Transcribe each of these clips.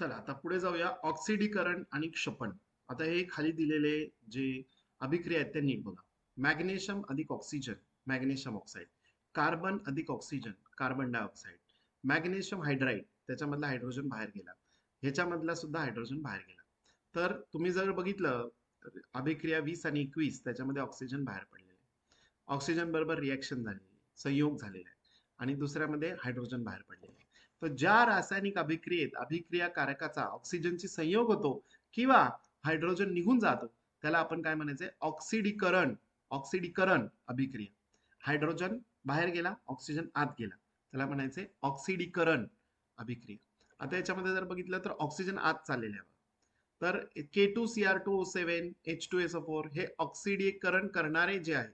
चला आता पुढे जाऊया. ऑक्सिडीकरण आणि क्षपण. आता हे खाली दिलेले जे अभिक्रिया आहेत त्या नीट बघा. मॅग्नेशियम अधिक ऑक्सिजन मॅग्नेशियम ऑक्साईड. कार्बन अधिक oxygen carbon dioxide. Magnesium hydride त्याच्यामधला हायड्रोजन बाहेर गेला. ह्याच्यामधला सुद्धा हायड्रोजन बाहेर गेला. तर तुम्ही जर बघितलं अभिक्रिया वीस आणि एकवीस त्याच्यामध्ये ऑक्सिजन बाहेर पडलेले आहे. ऑक्सिजन बरोबर रिॲक्शन झालेली संयोग झालेला आहे. आणि दुसऱ्यामध्ये हायड्रोजन बाहेर पडलेले आहे. तर ज्या रासायनिक अभिक्रियेत अभिक्रिया कारकाचा ऑक्सिजनची संयोग होतो किंवा हायड्रोजन निघून जातो त्याला आपण काय म्हणायचंय ऑक्सिडीकरण ऑक्सिडीकरण अभिक्रिया. हायड्रोजन बाहेर गेला ऑक्सिजन आत गेला. त्याला म्हणायचे ऑक्सिडीकरण अभिक्रिया. आता याच्यामध्ये जर बघितलं तर ऑक्सिजन आत चाललेले आहे तर K two C R two O seven H two S O four हे ऑक्सिडीकरण करणारे जे आहे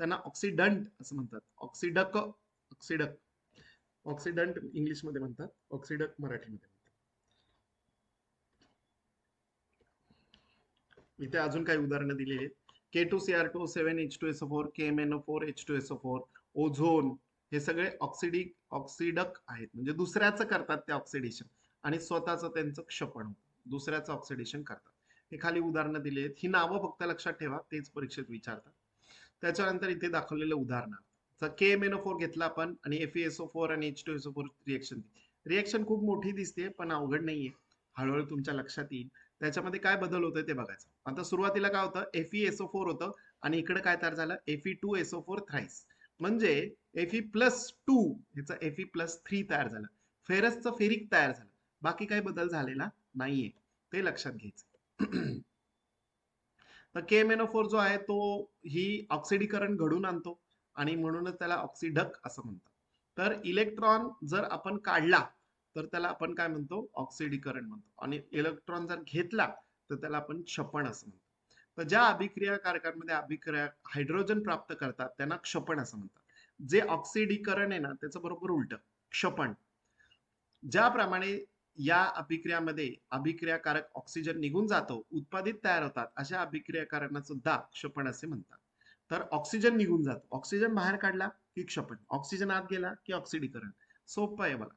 त्यांना ऑक्सिडंट असं म्हणतात. ऑक्सिडक ऑक्सिडक ऑक्सिडंट इंग्लिशमध्ये म्हणतात ऑक्सिडक मराठीमध्ये म्हणतात. इथे अजून काही उदाहरणं दिली आहेत. K two C R two seven H two S O four K M N O four H two S O four ozone हे सगळे ऑक्सिडिक ऑक्सिडक आहेत. म्हणजे दुसऱ्याचं करतात ते ऑक्सिडेशन आणि स्वतःचं त्यांचं क्षपण होतं. दुसऱ्याचं ऑक्सिडेशन करतात. हे खाली उदाहरणं दिली आहेत. ही नावं फक्त लक्षात ठेवा तेच परीक्षेत विचारतात. त्याच्यानंतर इथे दाखवलेलं उदाहरण K M N O four घेतला आपण आणि एफ एस ओ फोर आणि H two S O four reaction reaction खूप मोठी दिसते पण अवघड नाहीये. हळूहळू तुमच्या लक्षात येईल. त्याच्यामध्ये काय बदल होतोय ते बघायचं. आता सुरुवातीला काय होतं? एफ एस ओ फोर होतं आणि इकडे काय तयार झालं? F two S O four thrice म्हणजे एफ प्लस टू ह्याचं एफ प्लस थ्री तयार झालं. फेरसचं फेरिक तयार झालं. बाकी काही बदल झालेला नाहीये. ते लक्षात घ्यायचं. तर K M N O four जो आहे तो ही ऑक्सिडीकरण घडून आणतो. आणि म्हणूनच त्याला ऑक्सिडक असं म्हणतात. तर इलेक्ट्रॉन जर आपण काढला तर त्याला आपण काय म्हणतो? ऑक्सिडीकरण म्हणतो आणि इलेक्ट्रॉन जर घेतला तर त्याला आपण क्षपण असं म्हणतो. तर ज्या अभिक्रियाकारकांमध्ये अभिक्रिया हायड्रोजन प्राप्त करतात त्यांना क्षपण असं म्हणतात. जे ऑक्सिडीकरण आहे ना त्याचं बरोबर उलट क्षपण. ज्याप्रमाणे या अभिक्रियामध्ये अभिक्रियाकारक ऑक्सिजन निघून जातो उत्पादित तयार होतात अशा अभिक्रियाकारांना सुद्धा क्षपण असे म्हणतात. तर ऑक्सिजन निघून जातो. ऑक्सिजन बाहेर काढला की क्षपण. ऑक्सिजन आत गेला की ऑक्सिडीकरण सोपं आहे बघा.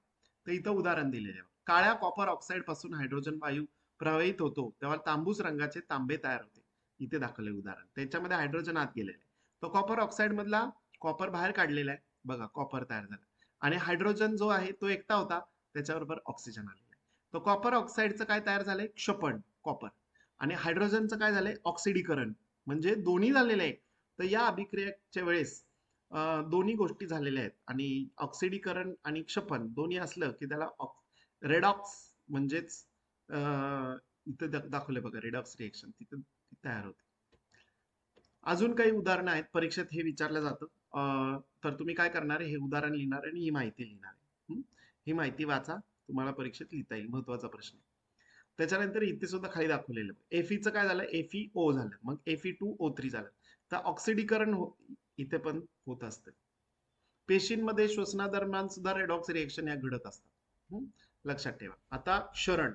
तर इथं उदाहरण दिलेले आहे. काळ्या कॉपर ऑक्साईडपासून हायड्रोजन वायू प्रवाहित होतो. तेव्हा तांबूस रंगाचे तांबे तयार होते. इथे दाखवले उदाहरण. त्याच्यामध्ये हायड्रोजन आत गेलेले तो कॉपर ऑक्साईड मधला कॉपर बाहेर काढलेला आहे. बघा कॉपर तयार झाला. आणि हायड्रोजन जो आहे तो एकटा होता. त्याच्याबरोबर ऑक्सिजन आलेला आहे. तो कॉपर ऑक्साईडचं काय तयार झालंय? क्षपण कॉपर आणि हायड्रोजनचं काय झालंय? ऑक्सिडीकरण म्हणजे दोन्ही झालेले आहे. तर या अभिक्रियाच्या वेळेस दोन्ही गोष्टी झालेल्या आहेत. आणि ऑक्सिडीकरण आणि क्षपण दोन्ही असलं की त्याला रेडॉक्स म्हणजेच इथे दाखवले बघा रेडॉक्स रिएक्शन तिथे तयार होते. अजून काही उदाहरणं आहेत. परीक्षेत हे विचारलं जातं. तर तुम्ही काय करणार आहे? हे उदाहरण लिहिणार आणि ही माहिती लिहिणार आहे. ही? माहिती वाचा. तुम्हाला परीक्षेत लिहिता येईल. महत्त्वाचा प्रश्न त्याच्यानंतर इथे सुद्धा खाली दाखवलेलं एफईचं काय झालं? एफई ओ झालं. मग एफई टू ओ थ्री झालं. तर ऑक्सिडीकरण हो, इथे पण होत असते. पेशींमध्ये श्वसनादरम्यान सुद्धा रेडॉक्स रिएक्शन या घडत असतात. लक्षात ठेवा. आता शरण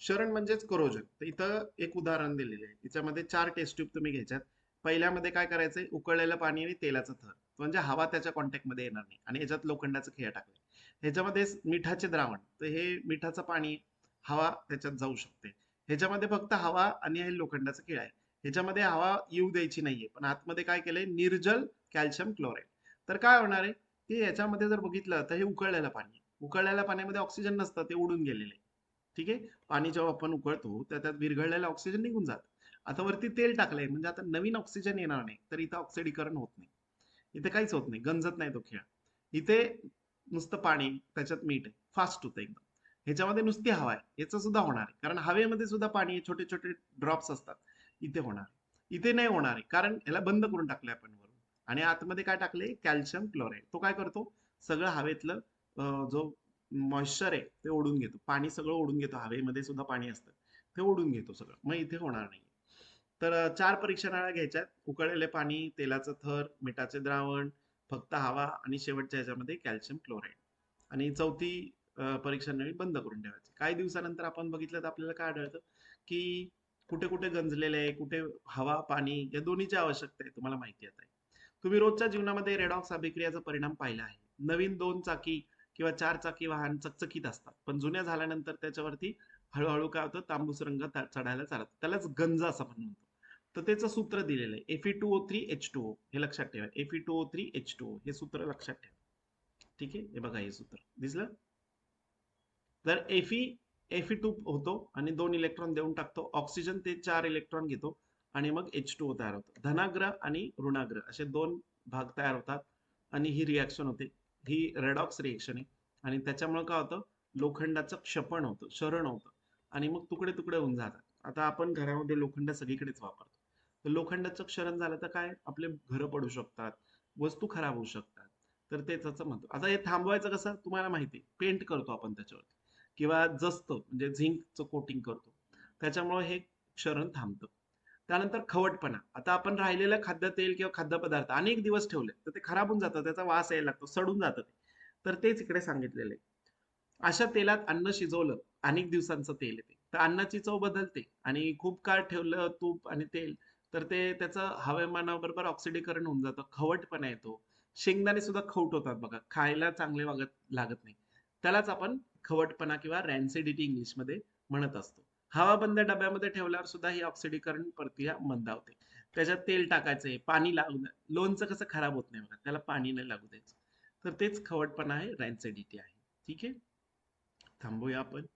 शरण म्हणजेच करोजन तर इथं एक उदाहरण दिलेले आहे. तिच्यामध्ये चार टेस्ट ट्यूब तुम्ही घ्यायच्यात. पहिल्यामध्ये काय करायचंय? उकळलेलं पाणी आणि तेलाचं थर. म्हणजे हवा त्याच्या कॉन्टॅक्टमध्ये येणार नाही. आणि याच्यात लोखंडाचं खेळ टाकले ह्याच्यामध्ये मिठाचे द्रावण. तर हे मिठाचं पाणी हवा त्याच्यात जाऊ शकते. ह्याच्यामध्ये फक्त हवा आणि हे लोखंडाचं खेळ आहे. ह्याच्यामध्ये हवा येऊ द्यायची नाहीये. पण आतमध्ये काय केलंय? निर्जल कॅल्शियम क्लोराईड. तर काय होणार आहे? ते याच्यामध्ये जर बघितलं तर हे उकळलेलं पाणी उकळलेल्या पाण्यामध्ये ऑक्सिजन नसतं ते उडून गेलेले ठीक आहे? पाणी जेव्हा आपण उकळतो तर त्यात विरघळलेलं ऑक्सिजन निघून जात. आता वरती तेल टाकलंय म्हणजे आता नवीन ऑक्सिजन येणार नाही तर इथं ऑक्सिडीकरण होत नाही. इथे काहीच होत नाही. गंजत नाही तो खेळ. इथे नुसतं पाणी त्याच्यात मीठ आहे. फास्ट होतं एकदम. ह्याच्यामध्ये नुसती हवा आहे. याचं सुद्धा होणार आहे. कारण हवेमध्ये सुद्धा पाणी छोटे छोटे ड्रॉप्स असतात. इथे होणार. इथे नाही होणार आहे. कारण याला बंद करून टाकलंय आपण वरून. आणि आतमध्ये काय टाकले कॅल्शियम क्लोराईड. तो काय करतो? सगळं हवेतलं जो मॉइश्चर आहे ते ओढून घेतो. पाणी सगळं ओढून घेतो. हवेमध्ये सुद्धा पाणी असतं. ते ओढून घेतो सगळं. मग इथे होणार नाही. तर चार परीक्षणाला घ्यायच्यात. उकळलेले पाणी तेलाचं थर मिठाचे द्रावण फक्त हवा आणि शेवटच्या ह्याच्यामध्ये कॅल्शियम क्लोराईड. आणि चौथी परीक्षा बंद करून ठेवायची. काही दिवसानंतर आपण बघितलं तर आपल्याला काय आढळतं? की कुठे कुठे गंजलेले आहे कुठे हवा पाणी या दोन्हीची आवश्यकता आहे तुम्हाला माहिती आहे तुम्ही रोजच्या जीवनामध्ये रेडॉक्स अभिक्रियाचा परिणाम पाहिला आहे. नवीन दोन चाकी किंवा चार चाकी वाहन चकचकीत असतात. पण जुन्या झाल्यानंतर त्याच्यावरती हळूहळू काय होतं? तांबूस रंग चढायला चालत. त्यालाच गंज असं आपण म्हणतो. तर त्याचं सूत्र दिलेलं आहे. E two O three H two O हे लक्षात ठेवा. F two O three H two O हे सूत्र लक्षात ठेवा. ठीक आहे? हे बघा हे सूत्र. दिसलं? तर एफी एफ टू होतो आणि दोन इलेक्ट्रॉन देऊन टाकतो. ऑक्सिजन ते चार इलेक्ट्रॉन घेतो आणि मग एच टू तयार होतो. धनाग्रह आणि ऋणाग्रह असे दोन भाग तयार होतात आणि ही रिॲक्शन होते. ही रेडॉक्स रिएक्शन आहे. आणि त्याच्यामुळे काय होतं? लोखंडाचं क्षपण होतं शरण होतं. आणि मग तुकडे तुकडे होऊन जातात. आता आपण घरामध्ये लोखंड सगळीकडेच वापरतो. तर लोखंडाचं क्षरण झालं तर काय? आपले घरं पडू शकतात वस्तू खराब होऊ शकतात. तर ते त्याचं म्हणतो. आता हे थांबवायचं कसं? तुम्हाला माहिती पेंट करतो आपण त्याच्यावरती. किंवा जस्त म्हणजे झिंकचं कोटिंग करतो. त्याच्यामुळे हे क्षरण थांबतं. त्यानंतर खवटपणा. आता आपण राहिलेलं खाद्यतेल किंवा खाद्यपदार्थ अनेक दिवस ठेवले तर ते खराब होऊन जातं त्याचा वास यायला लागतो सडून जातं ते. तर तेच इकडे सांगितलेलं आहे. अशा तेलात अन्न शिजवलं अनेक दिवसांचं तेल येते तर अन्नाची चव बदलते आणि खूप काळ ठेवलं तूप आणि तेल तर ते त्याचं हवामानाबरोबर ऑक्सिडीकरण होऊन जातं खवटपणा येतो. शेंगदाणे सुद्धा खवट होतात बघा. खायला चांगले वागत लागत नाही. त्यालाच आपण खवटपणा किंवा रॅन्सिडिटी इंग्लिशमध्ये म्हणत असतो. हवाबंद डब्यामध्ये ठेवल्यावर सुद्धा ही ऑक्सिडीकरण प्रक्रिया मंदावते. त्याच्यात तेल टाकायचंय पाणी लागू लोणचं कसं खराब होत नाही बघा त्याला पाणी नाही लागू द्यायचं. तर तेच खवटपणा आहे रॅन्सिडिटी आहे. ठीक आहे? थांबूया आपण.